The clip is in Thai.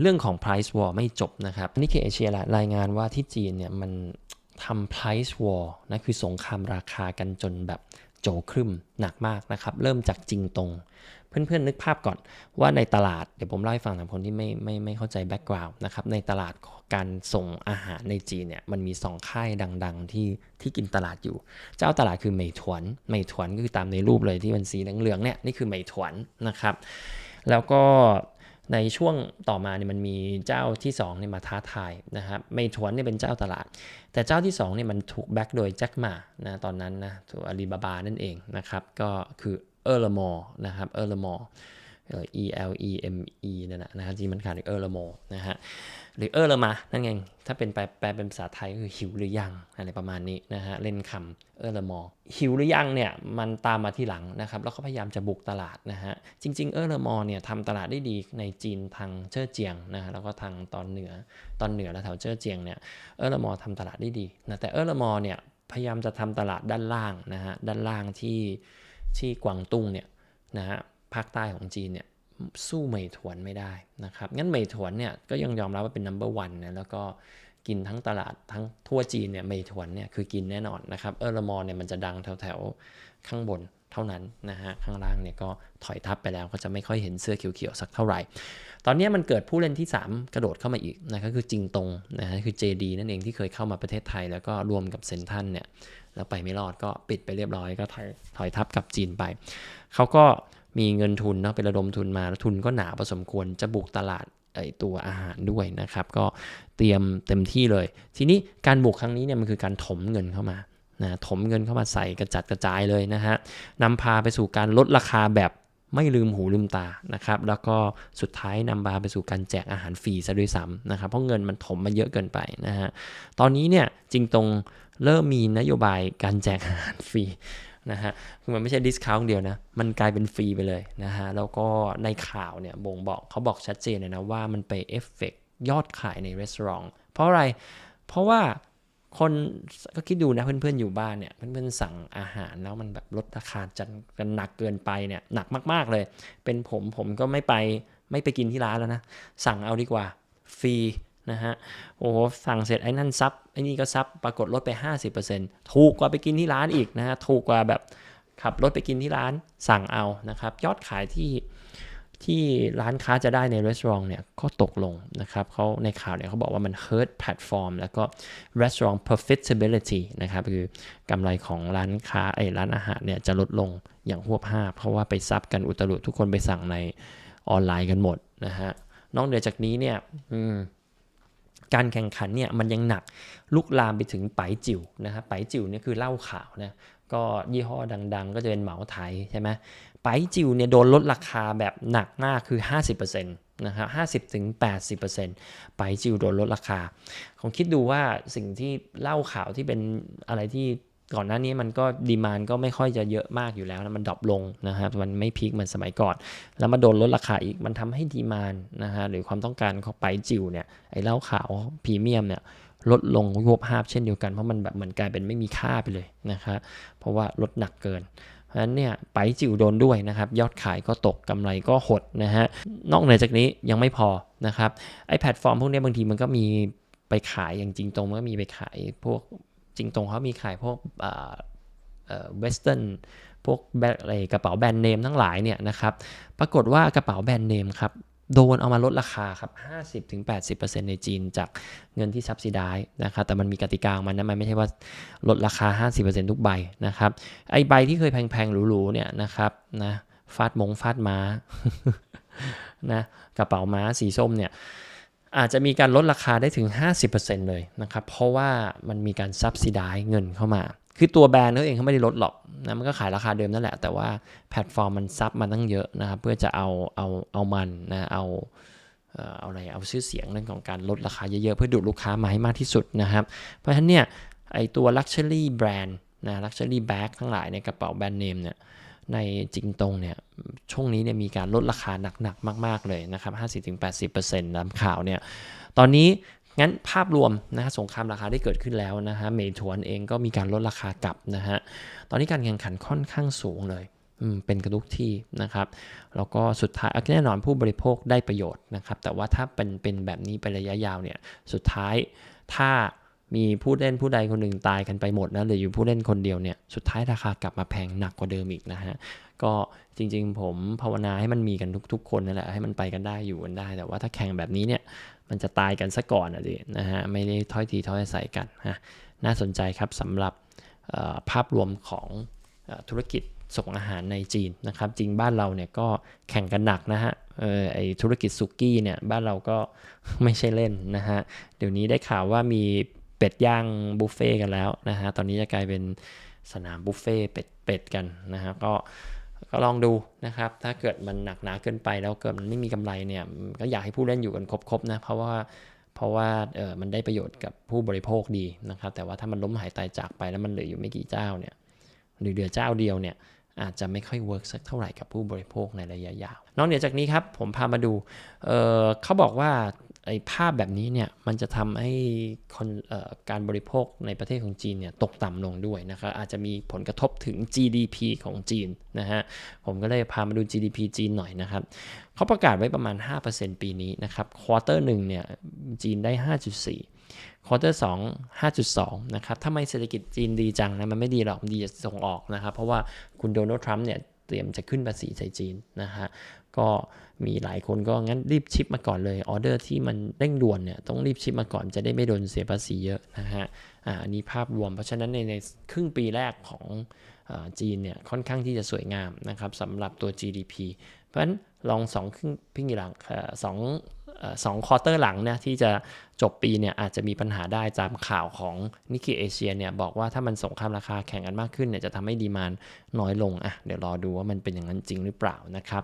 เรื่องของ price war ไม่จบนะครับนิเคเอเชียรายงานว่าที่จีนเนี่ยมันทำ price war นะคือสงครามราคากันจนแบบโจครึมหนักมากนะครับ เริ่มจากจริงตรง เพื่อนๆนึกภาพก่อนว่าในตลาด เดี๋ยวผมเล่าให้ฟังสำหรับคนที่ไม่ไม่ไม่เข้าใจแบ็กกราวน์นะครับ ในตลาดการส่งอาหารในจีนเนี่ย มันมี 2 ค่ายดังๆ ที่ที่กินตลาดอยู่ เจ้าตลาดคือเมยถวนเมยถวนก็คือตามในรูปเลยที่มันสีเหลืองๆเนี่ยนี่คือเมยถวนนะครับ แล้วก็ ในช่วงต่อมาเนี่ยมันมีเจ้าที่2เนี่ยมาท้าทายนะครับเมทวนเนี่ยเป็นเจ้าตลาด แต่เจ้าที่2เนี่ยมันถูกแบ็กโดยแจ็คมานะตอนนั้นนะถูกอาลีบาบานั่นเองนะครับ ก็คือเออร์ลมอนะครับเออร์ลมอ E L E M E นั่นนะนะครับที่มันขาดเออร์ลโมนะฮะหรือเออร์ลมานั่นเองถ้าเป็นแปลแปลเป็นภาษาไทยก็คือหิวหรือยังอะไรประมาณนี้นะฮะเล่นคำเออร์ลมอหิวหรือยังเนี่ยมันตามมาที่หลังนะครับแล้วก็พยายามจะบุกตลาดนะฮะจริง ๆ เออร์ลมอเนี่ยทำตลาดได้ดีในจีนทางเจ้อเจียงนะฮะแล้วก็ทางตอนเหนือตอนเหนือและแถวเจ้อเจียงเนี่ยเออร์ลมอทำตลาดได้ดีนะแต่เออร์ลมอเนี่ยพยายามจะทำตลาดด้านล่างนะฮะด้านล่างที่ที่กวางตุ้งเนี่ยนะฮะ ภาคใต้ของจีนเนี่ยสู้เหมยถวนไม่ได้นะครับ งั้นเหมยถวนเนี่ยก็ยังยอมรับว่าเป็น number one นะแล้วก็กินทั้งตลาดทั้งทั่วจีนเนี่ยเหมยถวนเนี่ยคือกินแน่นอนนะครับ เออร์มอนเนี่ยมันจะดังแถวแถวข้างบนเท่านั้นนะฮะข้างล่างเนี่ยก็ถอยทับไปแล้วก็จะไม่ค่อยเห็นเสื้อเขียวๆสักเท่าไหร่ ตอนนี้มันเกิดผู้เล่นที่ 3 กระโดดเข้ามาอีกนะก็คือจริงตรงนะฮะคือ JD นั่นเองที่เคยเข้ามาประเทศไทย แล้วก็รวมกับเซนทันเนี่ยแล้วไปไม่รอดก็ปิดไปเรียบร้อยก็ถอยถอยทับกับจีนไปเขาก็ มีเงินทุนเนาะเป็นระดมทุนมาแล้วทุนก็หนาพอสมควรจะบุกตลาดไอตัวอาหารด้วยนะครับ ก็เตรียมเต็มที่เลย ทีนี้การบุกครั้งนี้เนี่ยมันคือการถมเงินเข้ามานะถมเงินเข้ามาใส่กระจัดกระจายเลยนะฮะนำพาไปสู่การลดราคาแบบไม่ลืมหูลืมตานะครับ แล้วก็สุดท้ายนำพาไปสู่การแจกอาหารฟรีซะด้วยซ้ำนะครับ เพราะเงินมันถมมาเยอะเกินไปนะฮะ ตอนนี้เนี่ยจริงตรงเริ่มมีนโยบายการแจกอาหารฟรี นะฮะคือมันไม่ใช่ดิสคาวเดียวนะ มันกลายเป็นฟรีไปเลยนะฮะ แล้วก็ในข่าวเนี่ยบ่งบอกเขาบอกชัดเจนเลยนะว่ามันไปเอฟเฟกยอดขายในรีสอร์ทเพราะอะไร เพราะว่าคนก็คิดดูนะเพื่อนๆอยู่บ้านเนี่ย เพื่อนๆสั่งอาหารแล้วมันแบบลดราคาจนกันหนักเกินไปเนี่ยหนักมากๆเลย เป็นผมผมก็ไม่ไปไม่ไปกินที่ร้านแล้วนะ สั่งเอาดีกว่าฟรี นะฮะ โอ้สั่งเสร็จไอ้นั่นซับไอ้นี่ก็ซับปรากฏลดไป 50%ถูกกว่าไปกินที่ร้านอีกนะฮะ ถูกกว่าแบบขับรถไปกินที่ร้านสั่งเอานะครับ ยอดขายที่ที่ร้านค้าจะได้ในร้านเนี่ยก็ตกลงนะครับเขาในข่าวเนี่ยเขาบอกว่ามัน hurt platform แล้วก็ restaurant profitability นะครับคือกำไรของร้านค้าไอ้ร้านอาหารเนี่ยจะลดลงอย่างหัวบห้าเพราะว่าไปซับกันอุตลุทุกคนไปสั่งในออนไลน์กันหมดนะฮะนอกเหนือจากนี้เนี่ย การแข่งขันเนี่ยมันยังหนักลุกลามไปถึงไปจิ๋วนะครับไปจิ๋วเนี่ยคือเหล้าขาวนะก็ยี่ห้อดัง ๆ ก็จะเป็นเหมาไทยใช่ไหมไปจิ๋วเนี่ยโดนลดราคาแบบหนักมากคือ 50%นะครับห้าสิบถึงแปดสิบเปอร์เซ็นต์ไปจิวโดนลดราคาคงคิดดูว่าสิ่งที่เล่าข่าวที่เป็นอะไรที่ ก่อนหน้านี้มันก็ดีมานก็ไม่ค่อยจะเยอะมากอยู่แล้วนะมันดรอปลงนะครับมันไม่พีคเหมือนสมัยก่อน แล้วมาโดนลดราคาอีกมันทำให้ดีมานนะฮะหรือความต้องการของไปจิวเนี่ยไอ้เหล้าขาวพรีเมียมเนี่ยลดลงยวบภาพเช่นเดียวกันเพราะมันแบบเหมือนกลายเป็นไม่มีค่าไปเลยนะครับเพราะว่าลดหนักเกินเพราะฉะนั้นเนี่ยไปจิ๋วโดนด้วยนะครับ ยอดขายก็ตกกำไรก็หดนะฮะนอกเหนือจากนี้ยังไม่พอนะครับไอแพลตฟอร์มพวกนี้บางทีมันก็มีไปขายอย่างจริงตรงมันก็มีไปขายพวก จริงตรงเขามีขายพวกเวสเทิร์นพวกแบอะไรกระเป๋าแบรนด์เนมทั้งหลายเนี่ยนะครับ ปรากฏว่ากระเป๋าแบรนด์เนมครับโดนเอามาลดราคาครับ 50-80%ในจีนจากเงินที่ซับซิได้นะครับ แต่มันมีกติกาของมันนะ มันไม่ใช่ว่าลดราคา 50%ทุกใบนะครับ ไอใบที่เคยแพงๆ หรูๆ เนี่ยนะครับนะฟาดมงฟาดม้านะกระเป๋าม้าสีส้มเนี่ย อาจจะมีการลดราคาได้ถึง 50%เลยนะครับ เพราะว่ามันมีการซับซิได้เงินเข้ามา คือตัวแบรนด์เขาเองเขาไม่ได้ลดหรอกนะมันก็ขายราคาเดิมนั่นแหละ แต่ว่าแพลตฟอร์มมันซับมาตั้งเยอะนะครับ เพื่อจะเอาเอาเอามันนะเอาเอาอะไรเอาชื่อเสียงเรื่องของการลดราคาเยอะๆ เพื่อดูดลูกค้ามาให้มากที่สุดนะครับ เพราะฉะนั้นเนี่ยไอตัว Luxury Brand นะ Luxury Bag ทั้งหลายในกระเป๋าแบรนด์เนมเนี่ยในจริงตรงเนี่ย ช่วงนี้เนี่ยมีการลดราคาหนักๆมาก ๆเลยนะครับ50-80%ตามข่าวเนี่ยตอนนี้งั้นภาพรวมนะฮะสงครามราคาได้เกิดขึ้นแล้วนะฮะเมทวนเองก็มีการลดราคากลับนะฮะตอนนี้การแข่งขันค่อนข้างสูงเลยอืมเป็นกันทุกที่นะครับแล้วก็สุดท้ายแน่นอนผู้บริโภคได้ประโยชน์นะครับ แต่ว่าถ้าเป็นเป็นแบบนี้ไประยะยาวเนี่ยสุดท้ายถ้า มีผู้เล่นผู้ใดคนหนึ่งตายกันไปหมดนะเหรืออยู่ผู้เล่นคนเดียวเนี่ยสุดท้ายราคากลับมาแพงหนักกว่าเดิมอีกนะฮะก็จริงๆ ผมภาวนาให้มันมีกันทุกๆคนนั่นแหละให้มันไปกันได้อยู่กันได้ แต่ว่าถ้าแข่งแบบนี้เนี่ยมันจะตายกันซะก่อนอะดินะฮะไม่ได้ถ้อยทีถ้อยอาศัยกันฮะน่าสนใจครับสำหรับภาพรวมของอธุรกิจส่งอาหารในจีนนะครับจริงบ้านเราเนี่ยก็แข่งกันหนักนะฮะออไอธุรกิจสุกี้เนี่ยบ้านเราก็ไม่ใช่เล่นนะฮะเดี๋ยวนี้ได้ข่าวว่ามี เป็ดย่างบุฟเฟ่กันแล้วนะฮะตอนนี้จะกลายเป็นสนามบุฟเฟ่เป็ดเป็ดกันนะฮะก็ก็ลองดูนะครับ ถ้าเกิดมันหนักหนาเกินไปแล้วเกิดมันไม่มีกำไรเนี่ยก็อยากให้ผู้เล่นอยู่กันครบๆนะเพราะว่าเพราะว่าเออมันได้ประโยชน์กับผู้บริโภคดีนะครับ แต่ว่าถ้ามันล้มหายตายจากไปแล้วมันเหลืออยู่ไม่กี่เจ้าเนี่ยหรือเหลือเจ้าเดียวเนี่ยอาจจะไม่ค่อยเวิร์กสักเท่าไหร่กับผู้บริโภคในระยะยาว นอกเหนือจากนี้ครับผมพามาดูเเขาบอกว่า ไอ้ภาพแบบนี้เนี่ยมันจะทำให้การบริโภคในประเทศของจีนเนี่ยตกต่ำลงด้วยนะครับอาจจะมีผลกระทบถึง GDP ของจีนนะฮะผมก็เลยพามาดู GDP จีนหน่อยนะครับเขาประกาศไว้ประมาณ 5%ปีนี้นะครับควอเตอร์หนึ่งเนี่ยจีนได้ 5.4ควอเตอร์สอง5.2นะครับทำไมเศรษฐกิจจีนดีจังนะมันไม่ดีหรอกมันดีจะส่งออกนะครับเพราะว่าคุณโดนัลด์ทรัมป์เนี่ย เตรียมจะขึ้นภาษีใส่จีนนะฮะก็มีหลายคนก็งั้นรีบชิปมาก่อนเลยออเดอร์ที่มันเร่งด่วนเนี่ยต้องรีบชิปมาก่อนจะได้ไม่โดนเสียภาษีเยอะนะฮะอ่าอันนี้ภาพรวมเพราะฉะนั้นในในครึ่งปีแรกของอจีนเนี่ยค่อนข้างที่จะสวยงามนะครับสำหรับตัว GDP เพราะฉะนั้นลองสองครึ่งพิงหลังสอง สองควอเตอร์หลังเนี่ยที่จะจบปีเนี่ยอาจจะมีปัญหาได้ตามข่าวของนิกเกิเอเชียเนี่ยบอกว่าถ้ามันสงครามราคาแข่งกันมากขึ้นเนี่ยจะทำให้ดีมานน้อยลงอะเดี๋ยวรอดูว่ามันเป็นอย่างนั้นจริงหรือเปล่านะครับ